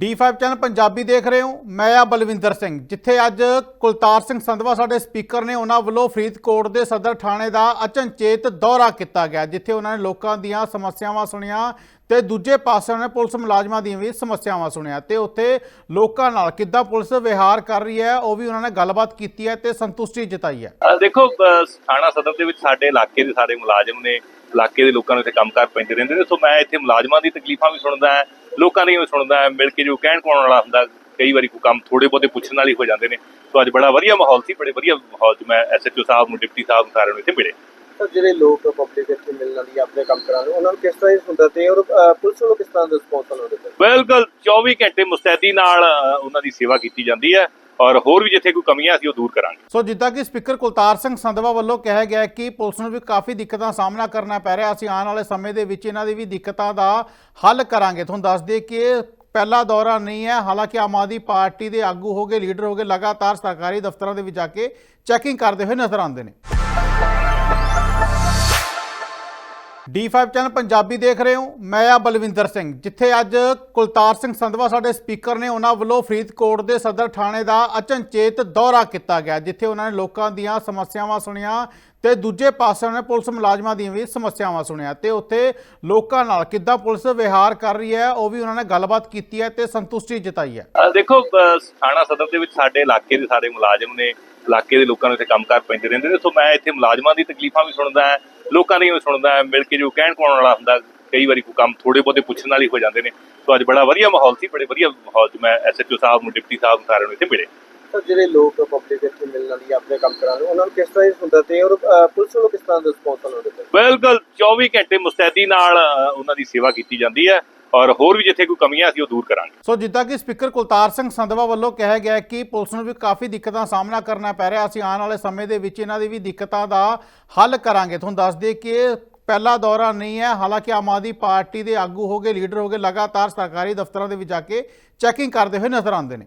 D5 channel Punjabi ਦੇਖ ਰਹੇ ਹੋ। ਮੈਂ ਆ ਬਲਵਿੰਦਰ ਸਿੰਘ, ਜਿੱਥੇ ਅੱਜ ਕੁਲਤਾਰ ਸਿੰਘ ਸੰਧਵਾ ਸਾਡੇ ਸਪੀਕਰ ਨੇ ਉਹਨਾਂ ਵੱਲੋਂ ਫਰੀਦਕੋਟ ਦੇ ਸਦਰ ਥਾਣੇ ਦਾ ਅਚਨਚੇਤ ਦੌਰਾ ਕੀਤਾ ਗਿਆ, ਜਿੱਥੇ ਉਹਨਾਂ ਨੇ ਲੋਕਾਂ ਦੀਆਂ ਸਮੱਸਿਆਵਾਂ ਸੁਣੀਆਂ ਤੇ ਦੂਜੇ ਪਾਸੇ ਉਹਨਾਂ ਨੇ ਪੁਲਿਸ ਮੁਲਾਜ਼ਮਾਂ ਦੀਆਂ ਵੀ ਸਮੱਸਿਆਵਾਂ ਸੁਣੀਆਂ ਤੇ ਉੱਥੇ ਲੋਕਾਂ ਨਾਲ ਕਿੱਦਾਂ ਪੁਲਿਸ ਵਿਹਾਰ ਕਰ ਰਹੀ ਹੈ, ਉਹ ਵੀ ਉਹਨਾਂ ਨੇ ਗੱਲਬਾਤ ਕੀਤੀ ਹੈ ਤੇ ਸੰਤੁਸ਼ਟੀ ਜਤਾਈ ਹੈ। ਦੇਖੋ ਥਾਣਾ ਸਦਰ ਦੇ ਵਿੱਚ ਸਾਡੇ ਇਲਾਕੇ ਦੇ ਸਾਰੇ ਮੁਲਾਜ਼ਮ ਨੇ ਇਲਾਕੇ ਦੇ ਲੋਕਾਂ ਨੂੰ ਇੱਥੇ ਕੰਮ ਕੰਮਕਾਰ ਪੈਂਦੇ ਰਹਿੰਦੇ ਨੇ। ਸੋ ਮੈਂ ਇੱਥੇ ਮੁਲਾਜ਼ਮਾਂ ਦੀ ਤਕਲੀਫਾਂ ਵੀ ਸੁਣਦਾ ਹਾਂ, ਲੋਕਾਂ ਦੀਆਂ ਵੀ ਸੁਣਦਾ ਹਾਂ, ਮਿਲ ਕੇ ਜੋ ਕਹਿਣ ਕੋਣ ਵਾਲਾ ਹੁੰਦਾ, ਕਈ ਵਾਰੀ ਕੋਈ ਕੰਮ ਥੋੜੇ ਬਹੁਤੇ ਪੁੱਛਣ ਵਾਲੀ ਹੋ ਜਾਂਦੇ ਨੇ। ਸੋ ਅੱਜ ਬੜਾ ਵਧੀਆ ਮਾਹੌਲ ਸੀ, ਬੜੇ ਵਧੀਆ ਮਾਹੌਲ 'ਚ ਮੈਂ ਐਸਐਚਓ ਸਾਹਿਬ ਨੂੰ, ਡਿਪਟੀ ਸਾਹਿਬ ਨੂੰ ਸਾਰਿਆਂ ਨੂੰ ਇੱਥੇ ਮਿਲੇ। ਤਾਂ ਜਿਹੜੇ ਲੋਕ ਪਬਲਿਕ ਇੱਥੇ ਮਿਲਣ ਲਈ ਆਪਣੇ ਕੰਮ ਕਰਾਉਣ ਉਹਨਾਂ ਨੂੰ ਕਿਸ ਤਰ੍ਹਾਂ ਦੀ ਸੁਣਦਾ ਤੇ ਔਰ ਪੁਲਿਸ ਵੱਲੋਂ ਕਿਸ ਤਰ੍ਹਾਂ ਦਾ ਰਿਸਪੌਂਸ ਦੇ ਉੱਤੇ? ਬਿਲਕੁਲ 24 ਘੰਟੇ ਮੁਸਤੈਦੀ ਨਾਲ ਉਹਨਾਂ ਦੀ ਸੇਵਾ ਕੀਤੀ ਜਾਂਦੀ ਹੈ ਔਰ ਹੋਰ ਵੀ ਜਿੱਥੇ ਕੋਈ ਕਮੀਆਂ ਅਸੀਂ ਉਹ ਦੂਰ ਕਰਾਂਗੇ। ਸੋ ਜਿੱਦਾਂ ਕਿ ਸਪੀਕਰ ਕੁਲਤਾਰ ਸਿੰਘ ਸੰਧਵਾ ਵੱਲੋਂ ਕਿਹਾ ਗਿਆ ਹੈ ਕਿ ਪੁਲਿਸ ਨੂੰ ਵੀ ਕਾਫੀ ਦਿੱਕਤਾਂ ਦਾ ਸਾਹਮਣਾ ਕਰਨਾ ਪੈ ਰਿਹਾ ਅਸੀਂ ਆਉਣ ਵਾਲੇ ਸਮੇਂ ਦੇ ਵਿੱਚ ਇਹਨਾਂ ਦੀ ਵੀ ਦਿੱਕਤਾਂ ਦਾ ਹੱਲ ਕਰਾਂਗੇ। ਤੁਹਾਨੂੰ ਦੱਸ ਦਈਏ ਕਿ ਇਹ ਪਹਿਲਾ ਦੌਰਾ ਨਹੀਂ ਹੈ ਹਾਲਾਂਕਿ ਆਮ ਆਦਮੀ ਪਾਰਟੀ ਦੇ ਆਗੂ ਹੋਗੇ ਲੀਡਰ ਹੋਗੇ ਲਗਾਤਾਰ ਸਰਕਾਰੀ ਦਫ਼ਤਰਾਂ ਦੇ ਵਿੱਚ ਜਾ ਕੇ ਚੈਕਿੰਗ ਕਰਦੇ ਹੋਏ ਨਜ਼ਰ ਆਉਂਦੇ ਨੇ। D5 ਚੈਨਲ ਪੰਜਾਬੀ ਦੇਖ ਰਹੇ ਹੋ। ਮੈਂ ਆ ਬਲਵਿੰਦਰ ਸਿੰਘ, ਜਿੱਥੇ ਅੱਜ ਕੁਲਤਾਰ ਸਿੰਘ ਸੰਧਵਾ ਸਾਡੇ ਸਪੀਕਰ ਨੇ ਉਹਨਾਂ ਵੱਲੋਂ ਫਰੀਦਕੋਟ ਦੇ ਸਦਰ ਥਾਣੇ ਦਾ ਅਚਨਚੇਤ ਦੌਰਾ ਕੀਤਾ ਗਿਆ, ਜਿੱਥੇ ਉਹਨਾਂ ਨੇ ਲੋਕਾਂ ਦੀਆਂ ਸਮੱਸਿਆਵਾਂ ਸੁਣੀਆਂ ਤੇ ਦੂਜੇ ਪਾਸੇ ਨੇ ਪੁਲਿਸ ਮੁਲਾਜ਼ਮਾਂ ਦੀਆਂ ਵੀ ਸਮੱਸਿਆਵਾਂ ਸੁਣੀਆਂ ਤੇ ਉੱਥੇ ਲੋਕਾਂ ਨਾਲ ਕਿੱਦਾਂ ਪੁਲਿਸ ਵਿਵਹਾਰ ਕਰ ਰਹੀ ਹੈ, ਉਹ ਵੀ ਉਹਨਾਂ ਨੇ ਗੱਲਬਾਤ ਕੀਤੀ ਹੈ ਤੇ ਸੰਤੁਸ਼ਟੀ ਜਤਾਈ ਹੈ। ਦੇਖੋ ਥਾਣਾ ਸਦਰ ਦੇ ਵਿੱਚ ਸਾਡੇ ਇਲਾਕੇ ਦੇ ਸਾਰੇ ਮੁਲਾਜ਼ਮ ਨੇ, ਇਲਾਕੇ ਦੇ ਲੋਕਾਂ ਨੂੰ ਇੱਥੇ ਕੰਮਕਾਰ ਪੈਂਦੇ ਰਹਿੰਦੇ ਨੇ, ਸੋ ਮੈਂ ਇੱਥੇ ਮੁਲਾਜ਼ਮਾਂ ਦੀ ਤਕਲੀਫਾਂ ਵੀ ਸੁਣਦਾ ਹਾਂ, ਲੋਕਾਂ ਦੀਆਂ ਵੀ ਸੁਣਦਾ ਹਾਂ, ਮਿਲ ਕੇ ਜੋ ਕਹਿਣ ਕੋਣ ਵਾਲਾ ਹੁੰਦਾ, ਕਈ ਵਾਰੀ ਕੋਈ ਕੰਮ ਥੋੜੇ ਬਹੁਤੇ ਪੁੱਛਣ ਵਾਲੀ ਹੋ ਜਾਂਦੇ ਨੇ। ਸੋ ਅੱਜ ਬੜਾ ਵਧੀਆ ਮਾਹੌਲ ਸੀ, ਬੜੇ ਵਧੀਆ ਮਾਹੌਲ 'ਚ ਮੈਂ ਐਸਐਚਓ ਸਾਹਿਬ ਨੂੰ, ਡਿਪਟੀ ਸਾਹਿਬ ਨੂੰ ਸਾਰਿਆਂ ਨੂੰ ਇੱਥੇ ਮਿਲੇ। ਤਾਂ ਜਿਹੜੇ ਲੋਕ ਪਬਲਿਕ ਇੱਥੇ ਮਿਲਣ ਲਈ ਆਪਣੇ ਕੰਮ ਕਰਾਉਣ ਉਹਨਾਂ ਨੂੰ ਕਿਸ ਤਰ੍ਹਾਂ ਦੀ ਸੁਣਦਾ ਤੇ ਔਰ ਪੁਲਿਸ ਵੱਲੋਂ ਕਿਸ ਤਰ੍ਹਾਂ ਦਾ ਰਿਸਪੌਂਸ ਉਹਨਾਂ ਦੇ? ਬਿਲਕੁਲ 24 ਘੰਟੇ ਮੁਸਤੈਦੀ ਨਾਲ ਉਹਨਾਂ ਦੀ ਸੇਵਾ ਕੀਤੀ ਜਾਂਦੀ ਹੈ ਔਰ ਹੋਰ ਵੀ ਜਿੱਥੇ ਕੋਈ ਕਮੀਆਂ ਅਸੀਂ ਉਹ ਦੂਰ ਕਰਾਂਗੇ। ਸੋ ਜਿੱਦਾਂ ਕਿ ਸਪੀਕਰ ਕੁਲਤਾਰ ਸਿੰਘ ਸੰਧਵਾ ਵੱਲੋਂ ਕਿਹਾ ਗਿਆ ਹੈ ਕਿ ਪੁਲਿਸ ਨੂੰ ਵੀ ਕਾਫੀ ਦਿੱਕਤਾਂ ਦਾ ਸਾਹਮਣਾ ਕਰਨਾ ਪੈ ਰਿਹਾ। ਅਸੀਂ ਆਉਣ ਵਾਲੇ ਸਮੇਂ ਦੇ ਵਿੱਚ ਇਹਨਾਂ ਦੀ ਵੀ ਦਿੱਕਤਾਂ ਦਾ ਹੱਲ ਕਰਾਂਗੇ। ਤੁਹਾਨੂੰ ਦੱਸ ਦਈਏ ਕਿ ਇਹ ਪਹਿਲਾ ਦੌਰਾ ਨਹੀਂ ਹੈ। ਹਾਲਾਂਕਿ ਆਮ ਆਦਮੀ ਪਾਰਟੀ ਦੇ ਆਗੂ ਹੋਗੇ ਲੀਡਰ ਹੋਗੇ ਲਗਾਤਾਰ ਸਰਕਾਰੀ ਦਫ਼ਤਰਾਂ ਦੇ ਵਿੱਚ ਜਾ ਕੇ ਚੈਕਿੰਗ ਕਰਦੇ ਹੋਏ ਨਜ਼ਰ ਆਉਂਦੇ ਨੇ।